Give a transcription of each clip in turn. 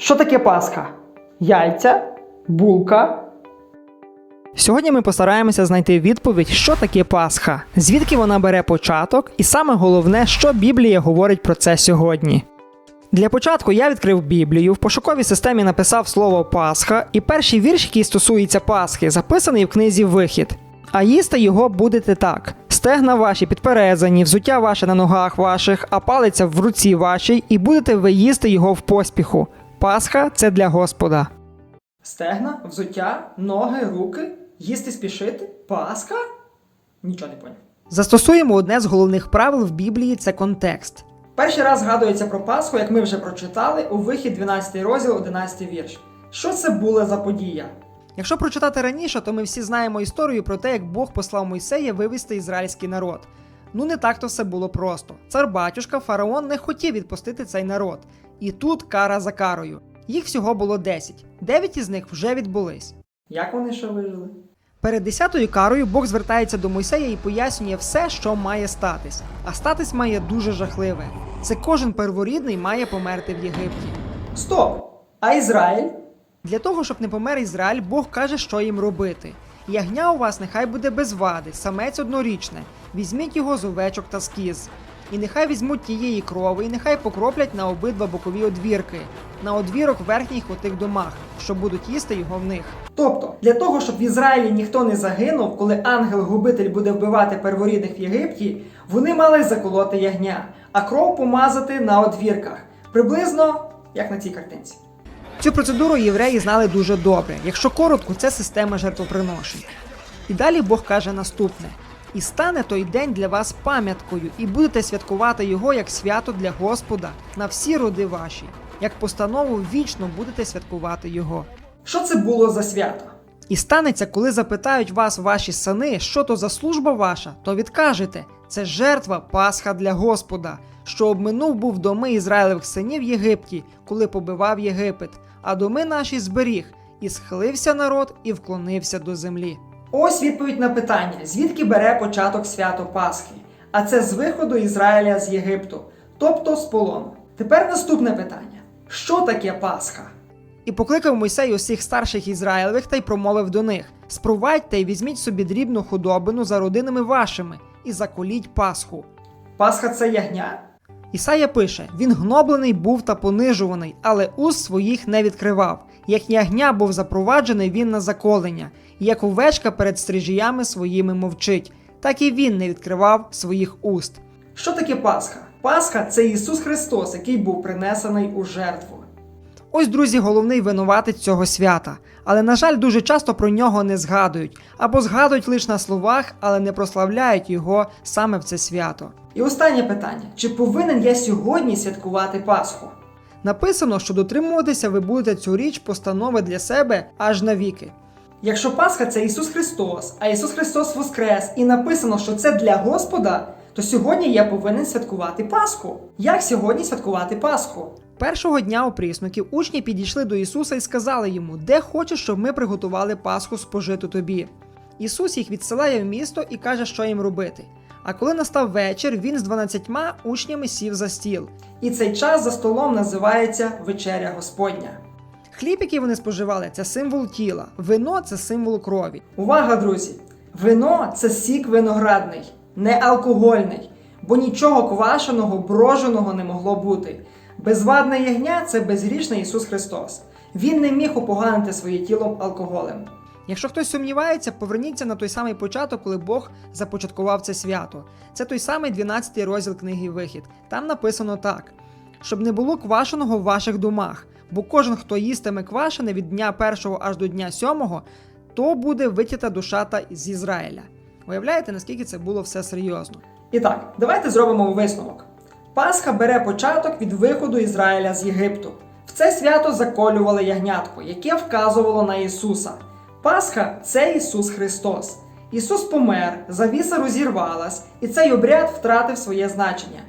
Що таке Пасха? Яйця, булка. Сьогодні ми постараємося знайти відповідь, що таке Пасха, звідки вона бере початок, і саме головне, що Біблія говорить про це сьогодні. Для початку я відкрив Біблію, в пошуковій системі написав слово Пасха, і перший вірш, який стосується Пасхи, записаний в книзі Вихід. А їсти його будете так: стегна ваші підперезані, взуття ваше на ногах ваших, а палиця в руці вашій, і будете ви їсти його в поспіху. Пасха це для Господа. Стегна, взуття, ноги, руки, їсти спішити, Пасха? Нічого не поняв. Застосуємо одне з головних правил в Біблії це контекст. Перший раз згадується про Пасху, як ми вже прочитали, у вихід 12 розділ, 11 вірш. Що це була за подія? Якщо прочитати раніше, то ми всі знаємо історію про те, як Бог послав Мойсея вивести ізраїльський народ. Ну не так то все було просто. Цар батюшка фараон не хотів відпустити цей народ. І тут кара за карою. Їх всього було 10. Дев'ять із них вже відбулись. Як вони ще вижили? Перед десятою карою Бог звертається до Мойсея і пояснює все, що має статись. А статись має дуже жахливе. Це кожен перворідний має померти в Єгипті. Стоп! А Ізраїль? Для того, щоб не помер Ізраїль, Бог каже, що їм робити. Ягня у вас нехай буде без вади, самець однорічне. Візьміть його з овечок та скіз. І нехай візьмуть тієї крови, і нехай покроплять на обидва бокові одвірки, на одвірок верхніх у тих домах, що будуть їсти його в них. Тобто, для того, щоб в Ізраїлі ніхто не загинув, коли ангел-губитель буде вбивати перворідних в Єгипті, вони мали заколоти ягня, а кров помазати на одвірках, приблизно як на цій картинці. Цю процедуру євреї знали дуже добре. Якщо коротко, це система жертвоприношень. І далі Бог каже наступне: і стане той день для вас пам'яткою, і будете святкувати його як свято для Господа на всі роди ваші, як постанову вічно будете святкувати його. Що це було за свято? І станеться, коли запитають вас ваші сини, що то за служба ваша, то відкажете це жертва Пасха для Господа, що обминув був доми Ізраїлевих синів в Єгипті, коли побивав Єгипет, а доми наші зберіг, і схилився народ і вклонився до землі. Ось відповідь на питання: звідки бере початок свято Пасхи? А це з виходу Ізраїля з Єгипту, тобто з полону. Тепер наступне питання: що таке Пасха? І покликав Мойсей усіх старших Ізраїлевих та й промовив до них: Спровадьте й візьміть собі дрібну худобину за родинами вашими і заколіть Пасху. Пасха це ягня? Ісая пише: він гноблений був та понижуваний, але уст своїх не відкривав. Як ягня був запроваджений він на заколення, і як овечка перед стрижіями своїми мовчить, так і він не відкривав своїх уст. Що таке Пасха? Пасха це Ісус Христос, який був принесений у жертву. Ось, друзі, головний винуватець цього свята. Але, на жаль, дуже часто про нього не згадують або згадують лише на словах, але не прославляють його саме в це свято. І останнє питання: чи повинен я сьогодні святкувати Пасху? Написано, що дотримуватися ви будете цю річ постанови для себе аж навіки. Якщо Пасха це Ісус Христос, а Ісус Христос Воскрес, і написано, що це для Господа, то сьогодні я повинен святкувати Пасху. Як сьогодні святкувати Пасху? Першого дня опріснуків учні підійшли до Ісуса і сказали йому, де хочеш, щоб ми приготували Пасху спожиту тобі. Ісус їх відсилає в місто і каже, що їм робити. А коли настав вечір, він з дванадцятьма учнями сів за стіл. І цей час за столом називається вечеря Господня. Хліб, який вони споживали, це символ тіла, вино це символ крові. Увага, друзі! Вино це сік виноградний, не алкогольний, бо нічого квашеного, броженого не могло бути. Безвадне ягня це безгрішний Ісус Христос. Він не міг упоганити своє тіло алкоголем. Якщо хтось сумнівається, поверніться на той самий початок, коли Бог започаткував це свято. Це той самий 12 розділ книги Вихід. Там написано так: щоб не було квашеного в ваших домах, бо кожен, хто їстиме квашене від дня першого аж до дня сьомого, то буде витята душа та з Ізраїля. Уявляєте, наскільки це було все серйозно? І так, давайте зробимо висновок. Пасха бере початок від виходу Ізраїля з Єгипту. В це свято заколювали ягнятко, яке вказувало на Ісуса. Пасха це Ісус Христос. Ісус помер, завіса розірвалась, і цей обряд втратив своє значення.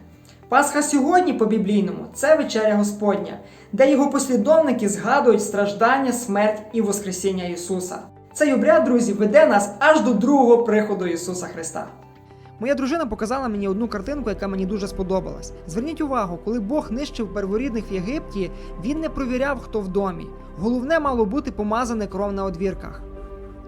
Пасха сьогодні по біблійному це вечеря Господня, де його послідовники згадують страждання, смерть і Воскресіння Ісуса. Цей обряд, друзі, веде нас аж до другого приходу Ісуса Христа. Моя дружина показала мені одну картинку, яка мені дуже сподобалась. Зверніть увагу, коли Бог нищив перворідних в Єгипті, він не провіряв, хто в домі. Головне мало бути помазане кров на одвірках.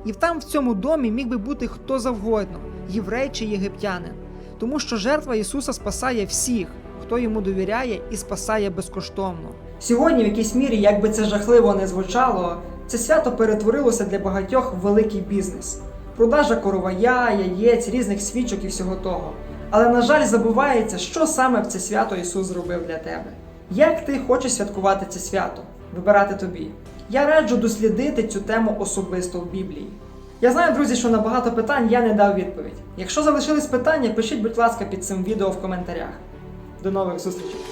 І там в цьому домі міг би бути хто завгодно, єврей чи єгиптянин, тому що жертва Ісуса спасає всіх, хто йому довіряє і спасає безкоштовно. Сьогодні, в якійсь мірі, як би це жахливо не звучало, це свято перетворилося для багатьох в великий бізнес. Продажа коровая, яєць, різних свічок і всього того. Але, на жаль, забувається, що саме в це свято Ісус зробив для тебе. Як ти хочеш святкувати це свято? Вибирати тобі. Я раджу дослідити цю тему особисто в Біблії. Я знаю, друзі, що на багато питань я не дав відповідь. Якщо залишились питання, пишіть, будь ласка, під цим відео в коментарях. До нових зустрічей!